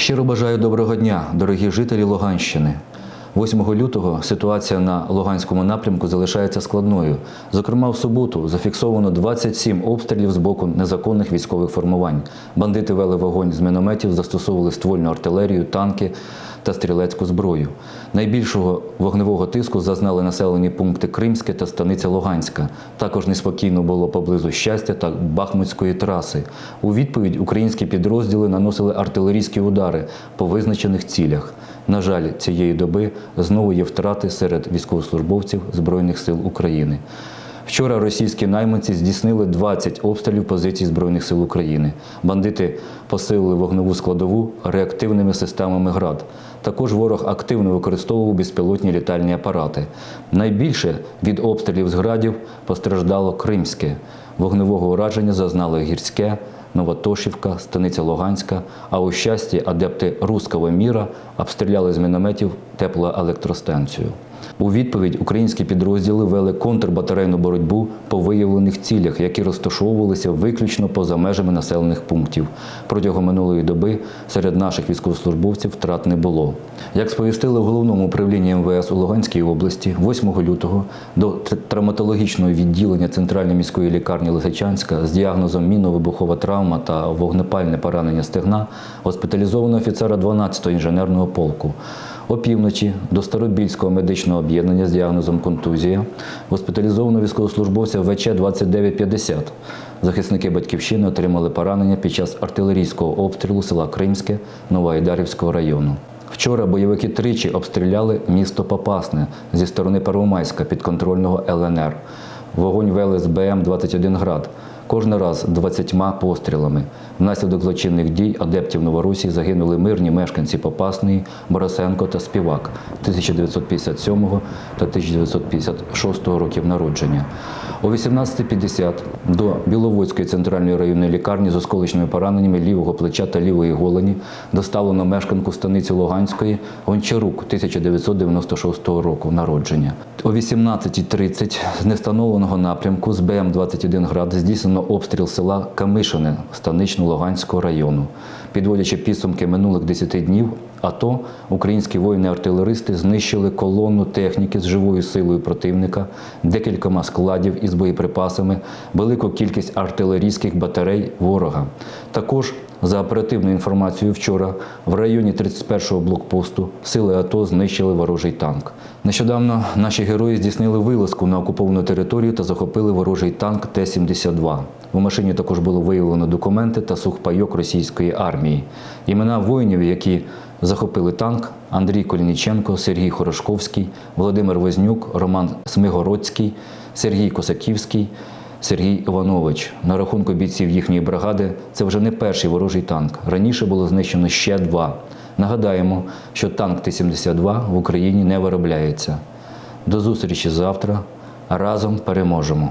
Щиро бажаю доброго дня, дорогі жителі Луганщини. 8 лютого ситуація на Луганському напрямку залишається складною. Зокрема, в суботу зафіксовано 27 обстрілів з боку незаконних військових формувань. Бандити вели вогонь з мінометів, застосовували ствольну артилерію, танки та стрілецьку зброю. Найбільшого вогневого тиску зазнали населені пункти Кримське та станиця Луганська. Також неспокійно було поблизу щастя та Бахмутської траси. У відповідь українські підрозділи наносили артилерійські удари по визначених цілях. На жаль, цієї доби знову є втрати серед військовослужбовців Збройних сил України. Вчора російські найманці здійснили 20 обстрілів позицій Збройних сил України. Бандити посилили вогневу складову реактивними системами ГРАД. Також ворог активно використовував безпілотні літальні апарати. Найбільше від обстрілів з градів постраждало Кримське. Вогневого ураження зазнали Гірське, Новотошівка, Станиця Луганська, а у щасті адепти Руського міра обстріляли з мінометів теплоелектростанцію. У відповідь українські підрозділи вели контрбатарейну боротьбу по виявлених цілях, які розташовувалися виключно поза межами населених пунктів. Протягом минулої доби серед наших військовослужбовців втрат не було. Як сповістили в головному управлінні МВС у Луганській області, 8 лютого до травматологічного відділення Центральної міської лікарні Лисичанська з діагнозом мінно-вибухова травма та вогнепальне поранення стегна госпіталізовано офіцера 12-го інженерного полку. Опівночі до Старобільського медичного об'єднання з діагнозом контузія госпіталізовано військовослужбовця ВЧ 2950. Захисники батьківщини отримали поранення під час артилерійського обстрілу села Кримське Новоайдарівського району. Вчора бойовики тричі обстріляли місто Попасне зі сторони Первомайська підконтрольного ЛНР. Вогонь вели з БМ-21 град. Кожен раз 20 пострілами. Внаслідок злочинних дій адептів Новоросії загинули мирні мешканці Попасної, Борисенко та Співак 1957 та 1956 років народження. О 18.50 до Біловодської центральної районної лікарні з осколочними пораненнями лівого плеча та лівої голені доставлено мешканку станиці Луганської Гончарук 1996 року народження. О 18.30 з невстановленого напрямку з БМ-21 град здійснено обстріл села Камишине Станично-Луганського району. Підводячи підсумки минулих 10 днів, АТО українські воїни-артилеристи знищили колону техніки з живою силою противника, декількома складів із боєприпасами, велику кількість артилерійських батарей ворога. Також за оперативною інформацією, вчора в районі 31-го блокпосту сили АТО знищили ворожий танк. Нещодавно наші герої здійснили вилазку на окуповану територію та захопили ворожий танк Т-72. У машині також було виявлено документи та сухпайок російської армії. Імена воїнів, які захопили танк: Андрій Колініченко, Сергій Хорошковський, Володимир Вознюк, Роман Смигородський, Сергій Косаківський. Сергій Іванович на рахунку бійців їхньої бригади це вже не перший ворожий танк. Раніше було знищено ще два. Нагадаємо, що танк Т-72 в Україні не виробляється. До зустрічі завтра. Разом переможемо.